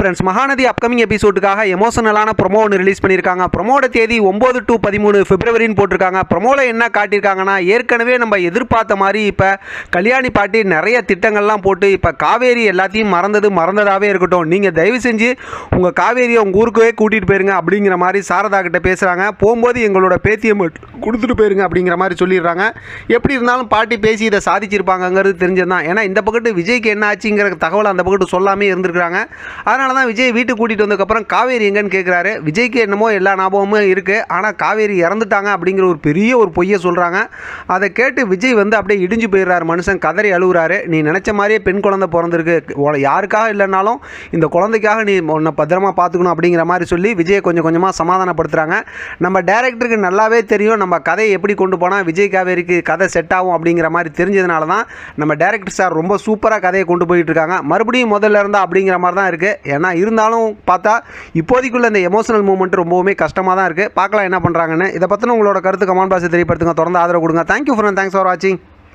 Friends Mahanadhi upcoming எபிசோடுக்காக எமோஷனலான promo ஒன்று ரிலீஸ் பண்ணியிருக்காங்க. ப்ரொமோட தேதி ஒம்பது டு பதிமூணு பிப்ரவரின்னு போட்டிருக்காங்க. ப்ரொமோவில் என்ன காட்டியிருக்காங்கன்னா ஏற்கனவே நம்ம எதிர்பார்த்த மாதிரி இப்போ கல்யாணி பாட்டி நிறைய திட்டங்கள்லாம் போட்டு இப்போ காவேரி எல்லாத்தையும் மறந்தது மறந்ததாகவே இருக்கட்டும். நீங்கள் தயவு செஞ்சு உங்கள் காவேரியை உங்கள் ஊருக்கே கூட்டிகிட்டு போயிருங்க அப்படிங்கிற மாதிரி சாரதா கிட்ட பேசுகிறாங்க போகும்போது எங்களோட பேத்தியை கொடுத்துட்டு போயிருங்க அப்படிங்கிற மாதிரி சொல்லிடுறாங்க. எப்படி இருந்தாலும் பாட்டி பேசி இதை சாதிச்சிருப்பாங்கங்கிறது தெரிஞ்சதுதான் ஏன்னா இந்த பக்கத்து விஜய்க்கு என்ன ஆச்சுங்கிற தகவல் அந்த பக்கத்து சொல்லாமே இருந்திருக்கிறாங்க. அதனால் தான் விஜய் வீட்டுக்கு கூட்டிகிட்டு வந்ததுக்கப்புறம் காவேரி எங்கன்னு கேட்குறாரு விஜய்க்கு என்னமோ எல்லா ஞாபகமும் இருக்குது ஆனால் காவேரி இறந்துட்டாங்க அப்படிங்கிற ஒரு பெரிய ஒரு பொய்யை சொல்கிறாங்க அதை கேட்டு விஜய் வந்து அப்படியே இடிஞ்சு போயிடுறாரு. மனுஷன் கதறி அழுகுறாரு. நீ நினச்ச மாதிரியே பெண் குழந்தை பிறந்திருக்கு. யாருக்காக இல்லைனாலும் இந்த குழந்தைக்காக நீ உன்னை பத்திரமா பார்த்துக்கணும் அப்படிங்கிற மாதிரி சொல்லி விஜயை கொஞ்சம் கொஞ்சமாக சமாதானப்படுத்துகிறாங்க நம்ம டேரக்டருக்கு நல்லாவே தெரியும். நம்ம கதையை எப்படி கொண்டு போனால் விஜய் காவேரிக்கு கதை செட் ஆகும் அப்படிங்கிற மாதிரி தெரிஞ்சதுனால தான் நம்ம டேரக்டர் சார் ரொம்ப சூப்பராக கதையை கொண்டு போயிட்டு இருக்காங்க. மறுபடியும் முதல்ல இருந்தால் அப்படிங்கிற மாதிரி தான் இருக்குது ஏன்னா இருந்தாலும் பார்த்தா இப்போதைக்குள்ள இந்த எமோஷனல் மூமெண்ட் ரொம்பவுமே கஷ்டமாக தான் இருக்குது பார்க்கலாம் என்ன பண்ணுறாங்கன்னு இதை பற்றின உங்களோட கருத்து கமெண்ட் பாக்ஸ் தெரியப்படுத்துங்க. தொடர்ந்து ஆதரவு கொடுங்க. தேங்க்யூ ஃப்ரெண்ட் தேங்க்ஸ் ஃபார் வாட்சிங்